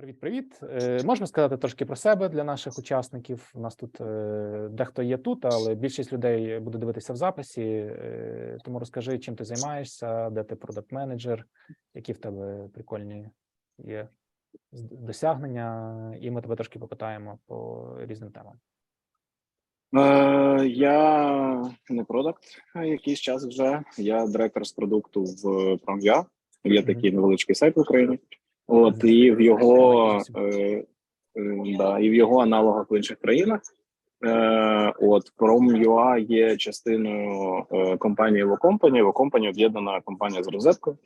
Привіт, привіт. Е, Можна сказати трошки про себе для наших учасників. У нас тут е, дехто є тут, але більшість людей буде дивитися в записі. Е, Тому розкажи, чим ти займаєшся, де ти продакт менеджер, які в тебе прикольні є досягнення, і ми тебе трошки попитаємо по різним темам. Е, я не продакт якийсь час вже. Я директор з продукту в Prom.ua. Є такий невеличкий сайт в Україні. От і в його е, е, да, і в його аналогах в інших країнах. Е, от Prom.ua є частиною е, компанії Vocompany. Vocompany об'єднана компанія з розеткою.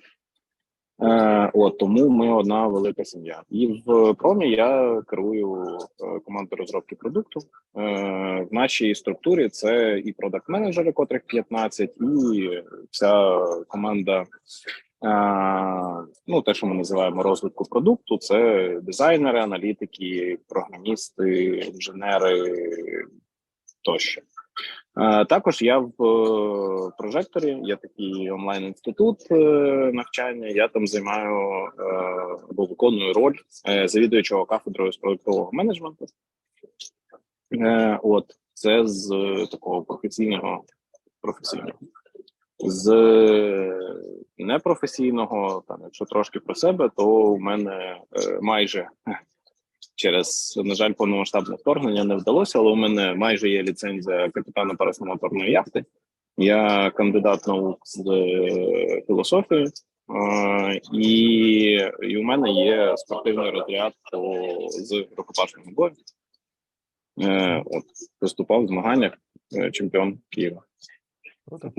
Е, от тому ми одна велика сім'я. І в промі я керую командою розробки продукту. В нашій структурі це і продакт менеджери, котрих 15, і вся команда. Е, Ну, те, що ми називаємо розвитку продукту, це дизайнери, аналітики, програмісти, інженери тощо. Е, Також я в е, прожекторі, є такий онлайн-інститут навчання. Я там займаю або виконую роль завідуючого кафедрою з продуктового менеджменту. От це з такого професійного професійного. З непрофесійного, там, якщо трошки про себе, то у мене е, майже через, на жаль, повномасштабне вторгнення не вдалося, але у мене майже є ліцензія капітана парусно-моторної яхти. Я кандидат наук з е, філософії, е, і, і у мене є спортивний розряд по, з рукопашного бою. Е, от, виступав в змаганнях е, чемпіон Києва. Круто.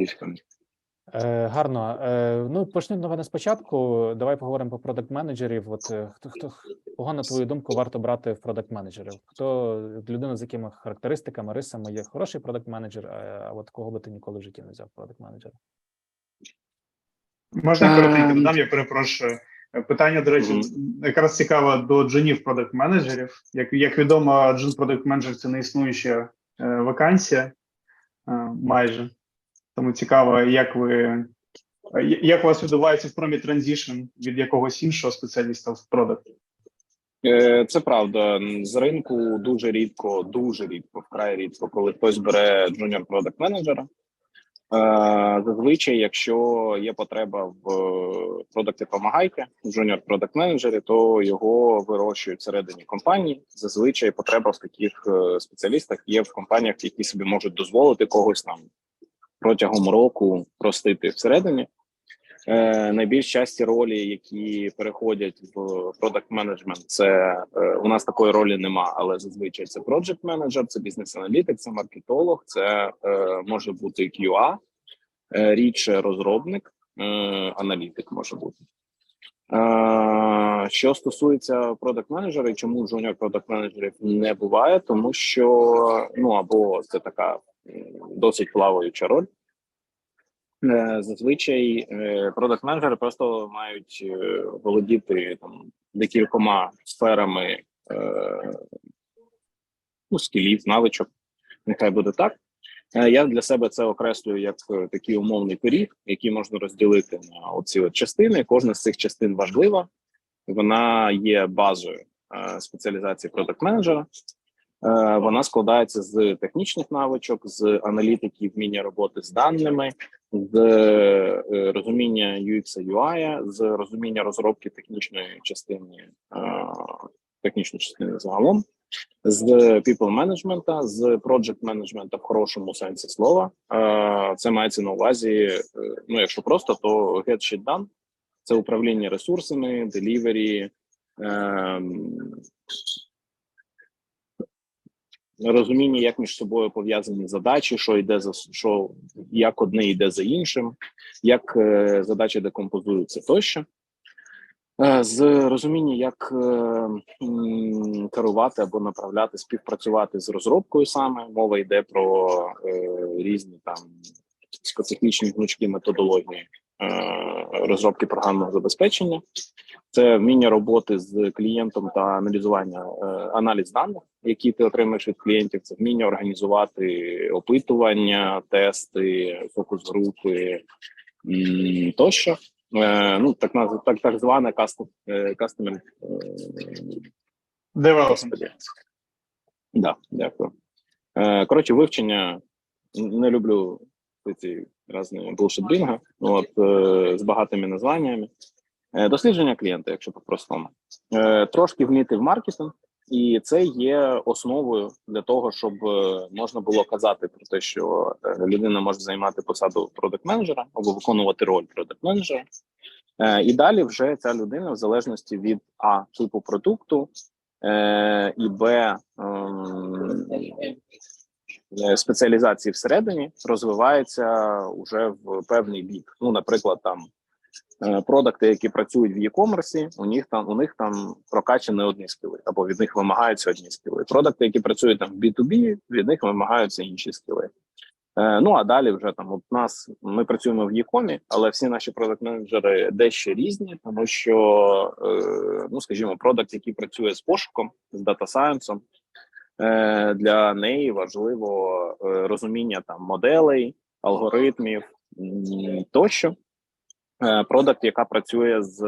Е, гарно. Е, ну, почнемо напевне спочатку. Давай поговоримо про продакт менеджерів. От е, хто хто кого на твою думку варто брати в продакт менеджерів? Хто людина з якими характеристиками, рисами є хороший продакт менеджер, а, а от кого би ти ніколи в житті не взяв продакт менеджера? Можна коротенько Ем. додам, я перепрошую. Питання, до речі, якраз цікаво до джунів продакт менеджерів. Як, як відомо, джун продакт менеджер це не існуюча е, вакансія е, майже. Тому цікаво, як ви е, як у вас відбувається в промі транзішн від якогось іншого спеціаліста в продакт? Е, Це правда. З ринку дуже рідко, дуже рідко, вкрай рідко, коли хтось бере джуніор продакт менеджера. Зазвичай, якщо є потреба в продакти помагайки, джуніор продакт менеджері, то його вирощують всередині компанії. Зазвичай потреба в таких е, спеціалістах є в компаніях, які собі можуть дозволити когось там протягом року простити всередині. Е, найбільш часті ролі, які переходять в продакт менеджмент, це е, у нас такої ролі нема, але зазвичай це project менеджер, це бізнес-аналітик, це маркетолог, це е, може бути QA, е, рідше розробник, е, аналітик може бути. Е, що стосується продакт менеджера, чому жуніор продакт менеджерів не буває, тому що ну або це така досить плаваюча роль. Е, Зазвичай продакт менеджери просто мають е, володіти там декількома сферами е, ну, скілів, навичок. Нехай буде так. Е, Я для себе це окреслюю як е, такий умовний пиріг, який можна розділити на оці от частини. Кожна з цих частин важлива. Вона є базою е, спеціалізації продакт менеджера. Е, Вона складається з технічних навичок, з аналітики, вміння роботи з даними, з е, розуміння UX, UI, з розуміння розробки технічної частини, е, технічної частини загалом, з people менеджмента, з project менеджмента в хорошому сенсі слова. Е, Це мається на увазі. е, Ну, якщо просто, то get shit done. Це управління ресурсами, делівері, розуміння, як між собою пов'язані задачі, що йде за що, як одне йде за іншим, як е, задачі декомпозуються тощо. Е, З розуміння, як е, керувати або направляти, співпрацювати з розробкою саме мова йде про е, різні там специфічні гнучкі методології розробки програмного забезпечення. Це вміння роботи з клієнтом та аналізування е, аналіз даних, які ти отримаєш від клієнтів. Це вміння організувати опитування, тести, фокус групи тощо. е, ну так так, так зване кастом е, Девелопмент. Да, дякую. Е, коротше, вивчення не люблю ці різні bullshit бінга, от е, з багатими названнями. Е, дослідження клієнта, якщо по-простому. Е, трошки вміти в маркетинг, і це є основою для того, щоб можна було казати про те, що людина може займати посаду продакт-менеджера або виконувати роль продакт-менеджера. І далі вже ця людина, в залежності від а типу продукту, і Б ем, спеціалізації всередині розвивається вже в певний бік. Ну, наприклад, там е, продакти, які працюють в e-commerce, у них там у них там прокачані одні скіли, або від них вимагаються одні скіли. Продакти, які працюють там в B2B, від них вимагаються інші скіли. Е, ну а далі вже там от нас ми працюємо в Єкомі, але всі наші продакт-менеджери дещо різні, тому що е, ну скажімо, продакт, який працює з пошуком, з дата-сайенсом, е, для неї важливо е, розуміння там моделей, алгоритмів тощо. Е, Продакт, яка працює з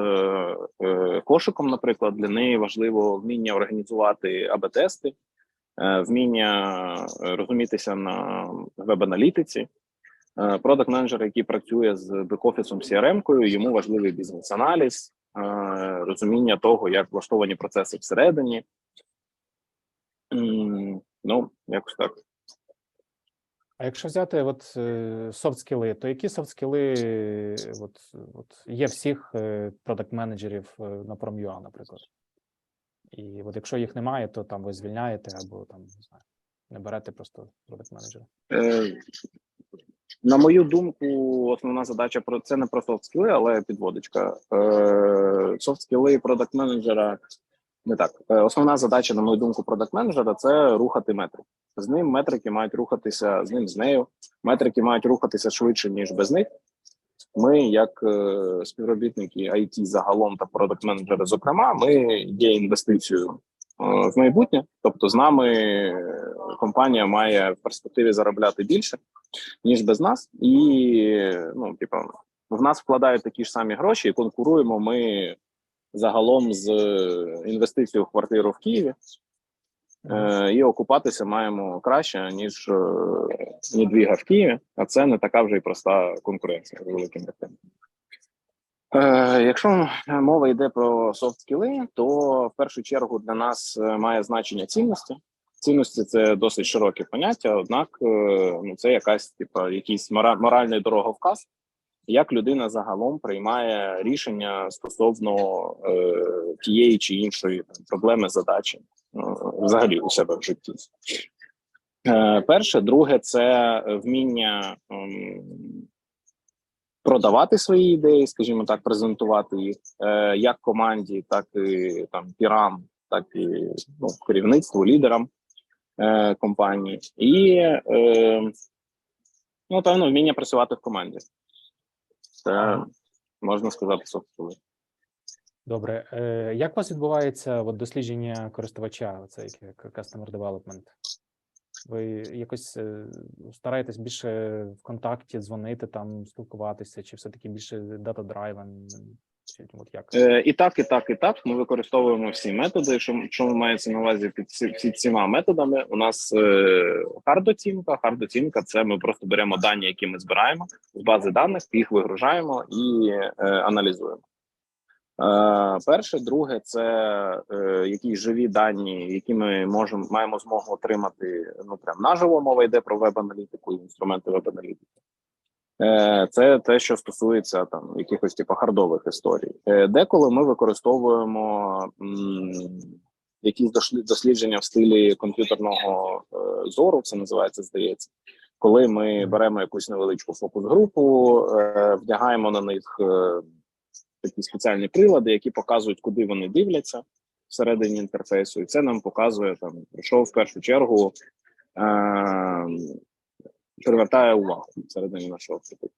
е, кошиком, наприклад, для неї важливо вміння організувати АБ-тести, вміння розумітися на веб-аналітиці. Продакт менеджер, який працює з бек-офісом CRM-кою, йому важливий бізнес-аналіз, розуміння того, як влаштовані процеси всередині. Ну, якось так. А якщо взяти от софт скіли, то які софт скіли от, от є всіх продакт менеджерів на Prom.ua, наприклад? І от якщо їх немає, то там ви звільняєте або там не знаю, не берете просто продакт менеджера. Е, На мою думку, основна задача про це не про софт скіли, але підводочка. Софт скіли продакт менеджера не так. Е, Основна задача, на мою думку, продакт менеджера це рухати метрик. З ним метрики мають рухатися з ним, з нею. Метрики мають рухатися швидше ніж без них. Ми, як е, співробітники IT загалом та продакт менеджери, зокрема, ми є інвестицією е, в майбутнє. Тобто, з нами е, компанія має в перспективі заробляти більше ніж без нас, і ну, типу, в нас вкладають такі ж самі гроші, і конкуруємо ми загалом з інвестицією в квартиру в Києві. Е, і окупатися маємо краще ніж е, Нідвіга в Києві, а це не така вже й проста конкуренція з великим ринком. Е, якщо мова йде про софт скіли, то в першу чергу для нас е, має значення цінності. Цінності це досить широке поняття, однак е, ну це якась типа якийсь мора- моральний дороговказ, як людина загалом приймає рішення стосовно е, тієї чи іншої проблеми, задачі е, взагалі у себе в житті. Е, перше, друге, це вміння ем, продавати свої ідеї, скажімо так, презентувати їх е, як команді, так і там пірам, так і ну, керівництву, лідерам е, компанії, і е, ну, певно, вміння працювати в команді. Це можна сказати софтвер. Добре. Е, Як у вас відбувається от, дослідження користувача, це як Customer Development? Ви якось е, стараєтесь більше в контакті дзвонити, там спілкуватися, чи все-таки більше дата-драйвен? От як? Е, і так, і так, і так. Ми використовуємо всі методи. Що, що мається на увазі під під всіма методами? У нас е, хардоцінка. Хардоцінка це ми просто беремо дані, які ми збираємо з бази даних, їх вигружаємо і е, аналізуємо. Е, перше, друге, це е, якісь живі дані, які ми можемо маємо змогу отримати. Ну прям наживо мова йде про веб-аналітику і інструменти веб-аналітики. Е, Це те, що стосується там якихось типу хардових історій. Е, Деколи ми використовуємо якісь дослідження в стилі комп'ютерного е, зору, це називається, здається. Коли ми беремо якусь невеличку фокус-групу, вдягаємо на них такі спеціальні прилади, які показують, куди вони дивляться всередині інтерфейсу, і це нам показує там, що в першу чергу привертає увагу всередині нашого продукту.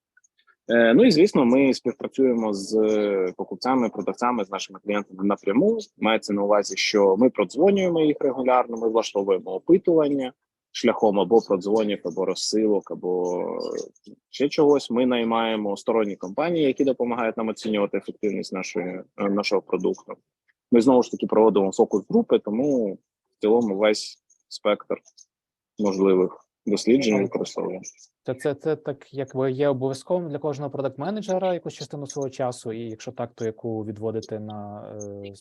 Е, ну і звісно, ми співпрацюємо з е, покупцями, продавцями, з нашими клієнтами напряму. Мається на увазі, що ми продзвонюємо їх регулярно, ми влаштовуємо опитування, шляхом або продзвонів, або розсилок, або ще чогось. Ми наймаємо сторонні компанії, які допомагають нам оцінювати ефективність нашої е, нашого продукту. Ми знову ж таки проводимо фокус групи, тому в цілому весь спектр можливих досліджень використовуємо. Це, це, це так, якби є обов'язковим для кожного продакт-менеджера якусь частину свого часу, і якщо так, то яку відводити на е,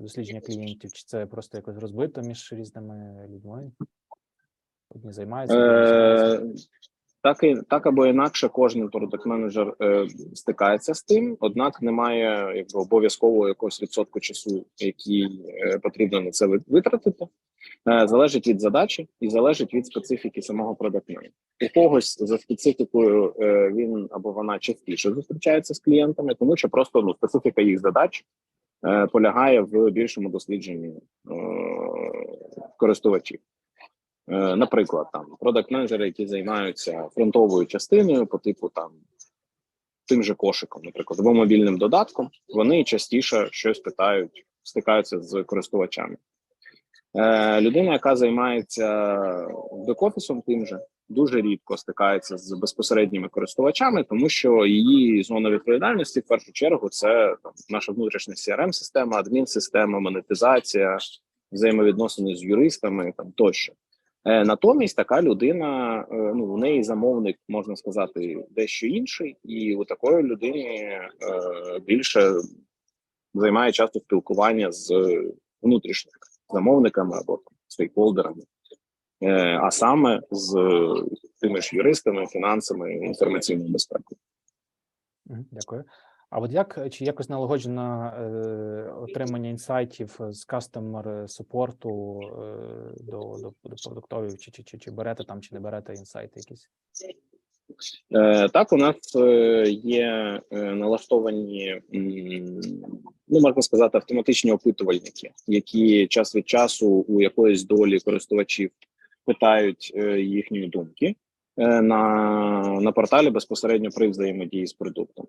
дослідження клієнтів, чи це просто якось розбито між різними людьми? Одні займаються. Е, так, і, так або інакше, кожен продакт-менеджер е, стикається з тим, однак немає якби обов'язкового якогось відсотку часу, який е, потрібно на це витратити. Е, залежить від задачі і залежить від специфіки самого продакт-менеджера. У когось за специфікою е, він або вона частіше зустрічається з клієнтами, тому що просто ну специфіка їх задач е, полягає в більшому дослідженні е, користувачів. Е, Наприклад, там продакт-менеджери, які займаються фронтовою частиною, по типу там тим же кошиком, наприклад, або мобільним додатком, вони частіше щось питають, стикаються з користувачами. Е, людина, яка займається бек-офісом, тим же дуже рідко стикається з безпосередніми користувачами, тому що її зона відповідальності в першу чергу це там, наша внутрішня crm система адмінсистема, монетизація, взаємовідносини з юристами там тощо. Е, Натомість така людина, е, ну у неї замовник, можна сказати, дещо інший, і у такої людині е, більше займає часто спілкування з внутрішніми замовниками або стейкхолдерами, а саме з тими ж юристами, фінансами, інформаційною безпекою. Дякую. А от як чи якось налагоджено е, отримання інсайтів з кастомер супорту е, до, до, до продуктових, чи, чи, чи, чи берете там, чи не берете інсайти якісь? Е, так, у нас е, є е, налаштовані, ну можна сказати, автоматичні опитувальники, які час від часу у якоїсь долі користувачів питають е, їхні думки е, на, на порталі безпосередньо при взаємодії з продуктом.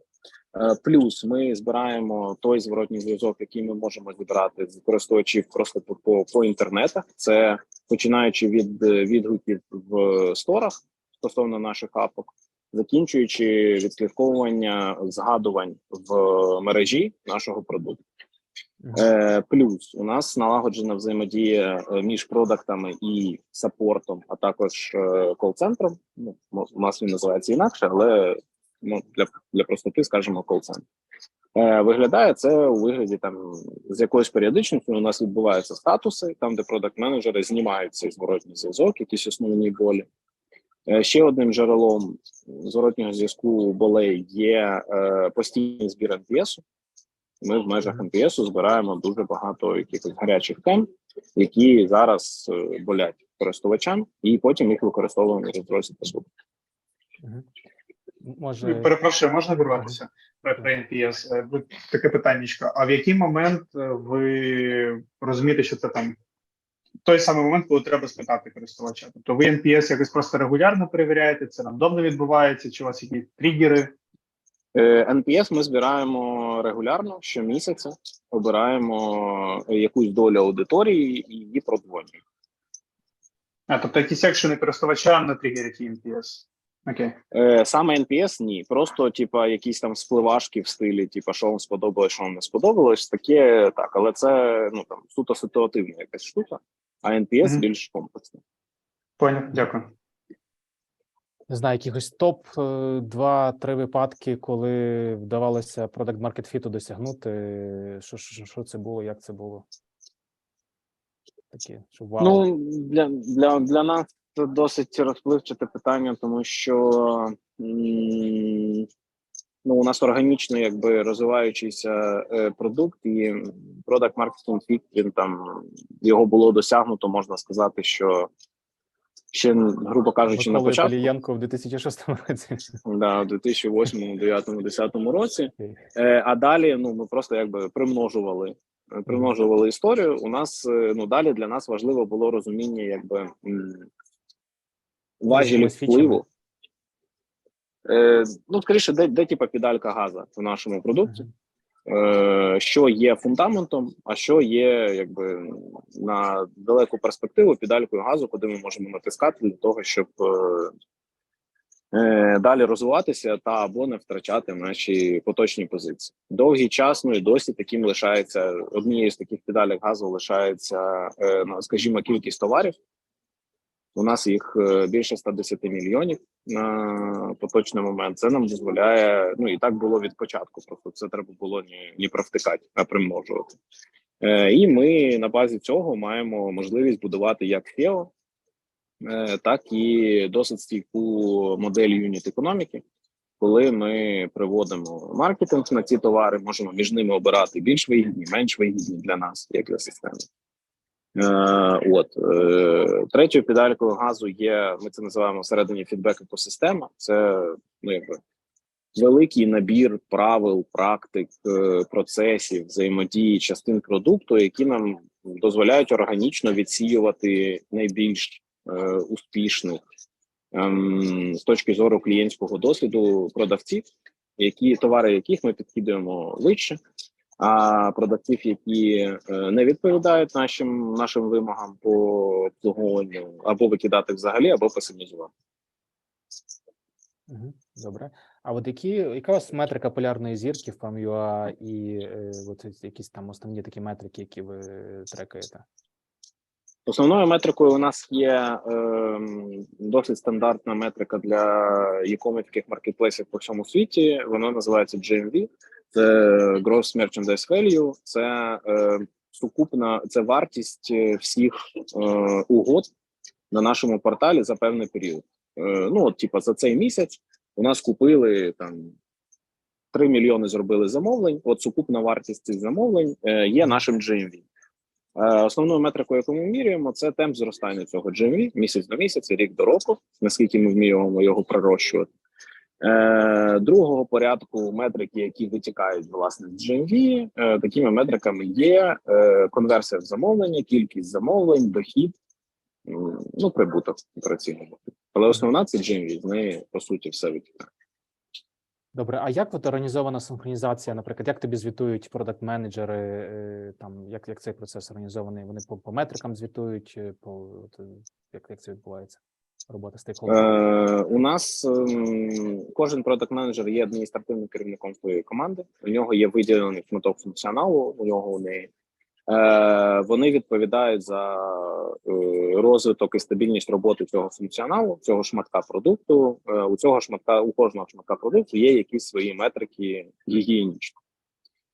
Е, Плюс ми збираємо той зворотній зв'язок, який ми можемо зібрати з користувачів просто по, по, по інтернетах. Це починаючи від е, відгуків в сторах стосовно наших апок, закінчуючи відслідковування згадувань в мережі нашого продукту. Е, плюс у нас налагоджена взаємодія е, між продактами і саппортом, а також е, кол-центром. Ну, у нас він називається інакше, але ну, для, для простоти скажемо кол-центр. Виглядає це у вигляді там з якоюсь періодичністю. У нас відбуваються статуси, там де продакт-менеджери знімають цей зворотній зв'язок, якісь основні болі. Ще одним джерелом зворотнього зв'язку болей є е, постійний збір NPS. Ми в межах NPS збираємо дуже багато якихось гарячих тем, які зараз е, болять користувачам, і потім їх використовуємо в розробці послуг. Може, Перепрошую, можна вирватися про NPS? Е, Таке питаннячко. А в який момент е, ви розумієте, що це там той самий момент, коли треба спитати користувача? Тобто ви NPS якось просто регулярно перевіряєте, це рандомно відбувається, чи у вас якісь тригери? Е, NPS ми збираємо регулярно щомісяця, обираємо е, якусь долю аудиторії і її продвоюємо. А, тобто якісь екшени користувача на тригерять NPS? Окей. Е, Саме NPS ні, просто типа якісь там спливашки в стилі, типа що вам сподобалось, що вам не сподобалось. Таке так, але це ну там суто ситуативна якась штука, а NPS Мгм. більш комплексний. Поняв, дякую. Не знаю, якихось топ е, два-три випадки, коли вдавалося продакт маркет фіту досягнути. Що, що, що це було, як це було? Такі, що вау. Ну для, для, для нас це досить розпливчате питання, тому що ну, у нас органічно якби розвиваючийся е, продукт, і продакт маркетинг він там його було досягнуто, можна сказати, що ще грубо кажучи, на початку. Палієнко в 2006 році. Да, у 2008, 2009, 2010 році. Е, а далі ну ми просто якби примножували, е, примножували історію. У нас е, ну далі для нас важливо було розуміння, якби м, важелів впливу. Е, ну, скоріше, де, де типа педалька газа в нашому продукті. Е, що є фундаментом, а що є якби на далеку перспективу педалькою газу, куди ми можемо натискати для того, щоб е, е, далі розвиватися та або не втрачати наші поточні позиції. Довгий час, ну і досі таким лишається однією з таких педалек газу лишається, ну, скажімо, кількість товарів. У нас їх е, більше 110 мільйонів на поточний момент. Це нам дозволяє. Ну і так було від початку. Просто це треба було не, не провтикати, а примножувати. Е, і ми на базі цього маємо можливість будувати як SEO, е, так і досить стійку модель юніт економіки. Коли ми приводимо маркетинг на ці товари, можемо між ними обирати більш вигідні, менш вигідні для нас, як для системи. Е, от е, третьою педалькою газу є. Ми це називаємо всередині фідбек екосистема. Це ну якби великий набір правил, практик, е, процесів, взаємодії, частин продукту, які нам дозволяють органічно відсіювати найбільш е, успішних ем, з точки зору клієнтського досвіду продавців, які товари яких ми підкидуємо вище а продавців, які е, не відповідають нашим нашим вимогам по обслуговуванню, або викидати взагалі, або песимізувати. Добре. А от які, яка у вас метрика полярної зірки в PAM.ua і е, от якісь там основні такі метрики, які ви трекаєте? Основною метрикою у нас є е, досить стандартна метрика для e-commerce таких маркетплейсів по всьому світі. Вона називається GMV. Це Gross Merchandise Value, це е, сукупна це вартість е, всіх е, угод на нашому порталі за певний період. Е, ну, от, типа, за цей місяць у нас купили там 3 мільйони зробили замовлень. От сукупна вартість цих замовлень е, є нашим GMV. Е, Основною метрикою, яку ми міряємо, це темп зростання цього GMV місяць до місяця, рік до року, наскільки ми вміємо його пророщувати. Е, Другого порядку метрики, які витікають власне з GMV, е, такими метриками є е, конверсія в замовлення, кількість замовлень, дохід, ну прибуток операційного. Але основна це GMV, з неї по суті все витікає. Добре, а як от організована синхронізація? Наприклад, як тобі звітують продакт-менеджери? е, Там як, як цей процес організований? Вони по, по метрикам звітують, е, по е, як, як це відбувається? Робота стейкхолдерів? Е, у нас ем, кожен продакт менеджер є адміністративним керівником своєї команди. У нього є виділений шматок функціоналу. У нього у неї е, вони відповідають за е, розвиток і стабільність роботи цього функціоналу, цього шматка продукту. Е, у цього шматка у кожного шматка продукту є якісь свої метрики гігієнічні.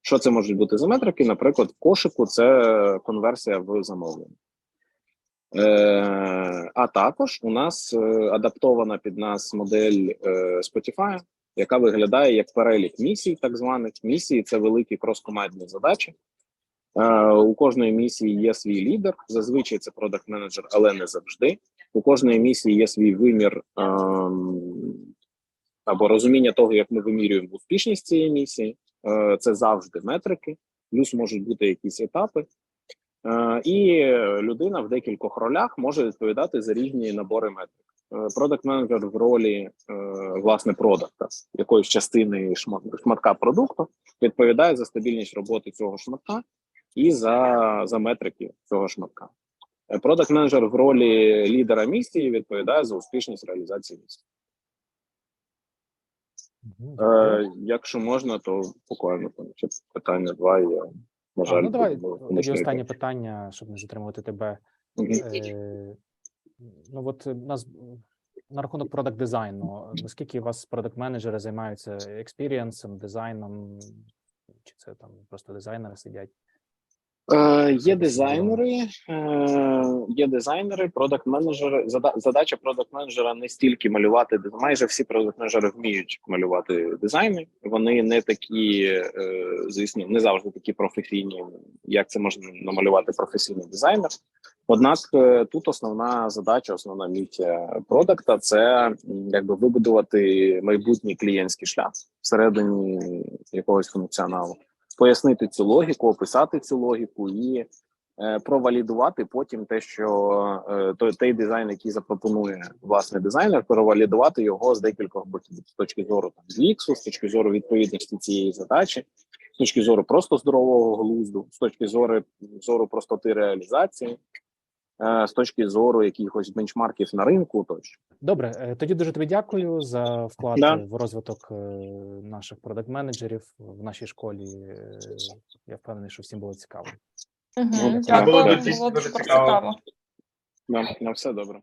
Що це можуть бути за метрики? Наприклад, в кошику це конверсія в замовлення. Е, а також у нас е, адаптована під нас модель е, Spotify, яка виглядає як перелік місій, так званих місії. Це великі крос-командні задачі. У кожної місії є свій лідер. Зазвичай це продакт менеджер, але не завжди. У кожної місії є свій вимір ем, або розуміння того, як ми вимірюємо успішність цієї місії. Це завжди метрики, плюс можуть бути якісь етапи. Е, І людина в декількох ролях може відповідати за різні набори метрик. Продакт менеджер в ролі е, власне продакта, якоїсь частини шматка продукту, відповідає за стабільність роботи цього шматка і за, за метрики цього шматка. Продакт менеджер в ролі лідера місії відповідає за успішність реалізації місії. Е, якщо можна, то буквально там ще питання два. Я на А, ну давай тоді останнє питання, щоб не затримувати тебе. Е, ну от е, нас на рахунок продакт дизайну. Наскільки у вас продакт менеджери займаються експірієнсом, дизайном, чи це там просто дизайнери сидять? Е, є дизайнери, е, є дизайнери, продакт менеджери. Задача продакт менеджера не стільки малювати майже всі продакт менеджери вміють малювати дизайни. Вони не такі, е, звісно, не завжди такі професійні, як це можна намалювати професійний дизайнер. Однак е, тут основна задача, основна місія продакта це якби вибудувати майбутній клієнтський шлях всередині якогось функціоналу пояснити цю логіку, описати цю логіку і е, провалідувати потім те, що е, той, той дизайн, який запропонує власне дизайнер, провалідувати його з декількох боків. З точки зору там ліксу, з точки зору відповідності цієї задачі, з точки зору просто здорового глузду, з точки зору, зору простоти реалізації, з точки зору якихось бенчмарків на ринку тощо. Добре, е, тоді дуже тобі дякую за вклад Да. в розвиток е, наших продакт-менеджерів в нашій школі. Е, Я впевнений, що всім було цікаво. Угу. Дякую, було дуже цікаво. цікаво. На все добре.